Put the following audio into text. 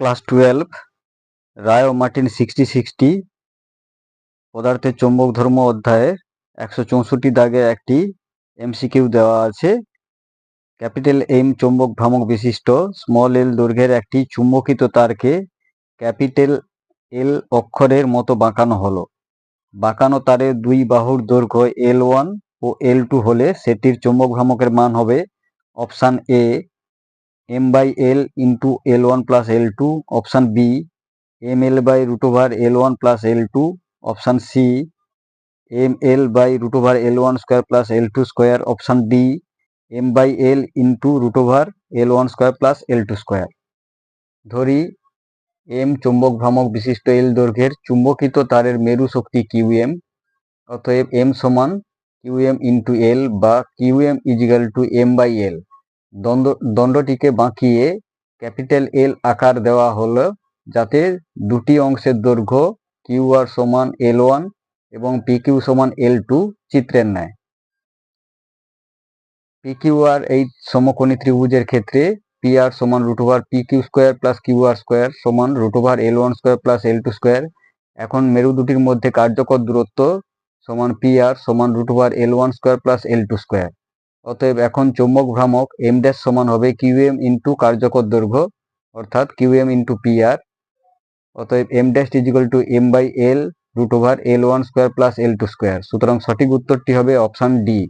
Class twelve, Ray ও Martin sixty sixty, পদার্থের চৌম্বক ধর্ম অধ্যায়ে একশো চৌষট্টি দাগে একটি এমসিকিউ দেওয়া আছে। ক্যাপিটাল এম চৌম্বক ভ্রামক বিশিষ্ট, স্মল এল দৈর্ঘ্যের একটি চুম্বকিত তারকে ক্যাপিটাল এল অক্ষরের মতো বাঁকানো হলো। বাঁকানো তারের দুই বাহুর দৈর্ঘ্য এল ওয়ান ও এল টু হলে সেটির চৌম্বক ভ্রামকের মান হবে option A m by l into l one plus l two option B m l by root over l one plus l two option C m l by root over l one square plus l two square option D m by l into root over l one square plus l two square ধরি M চুম্বক ভ্রামক বিশিষ্ট এল দৈর্ঘ্যের চুম্বকিত তারের মেরু শক্তি Q M অতএব এম সমান কিউ এম ইন্টু এল বা q m equal to m by l দণ্ড দণ্ডটিকে বাঁকিয়ে ক্যাপিটাল এল আকার দেওয়া হলো যাতে দুটি অংশের দৈর্ঘ্য কিউ আর সমান এল ওয়ান এবং পি কিউ সমান এল টু চিত্রের ন্যায়। পি কিউ আর এই সমকোণী ত্রিভুজের ক্ষেত্রে পি আর সমান root over p q square plus q r square সমান root over l one square plus l two square এখন মেরু দুটির মধ্যে কার্যকর দূরত্ব সমান পি আর সমান root over l one square plus l two square অতএব এখন চৌম্বক ভ্রামক এম ড্যাশ সমান হবে কিউ এম ইন্টু কার্যকর দৈর্ঘ্য, অর্থাৎ q m into p r অতএব m dash equal to m by l root over l one square plus l two square সুতরাং সঠিক উত্তরটি হবে অপশান ডি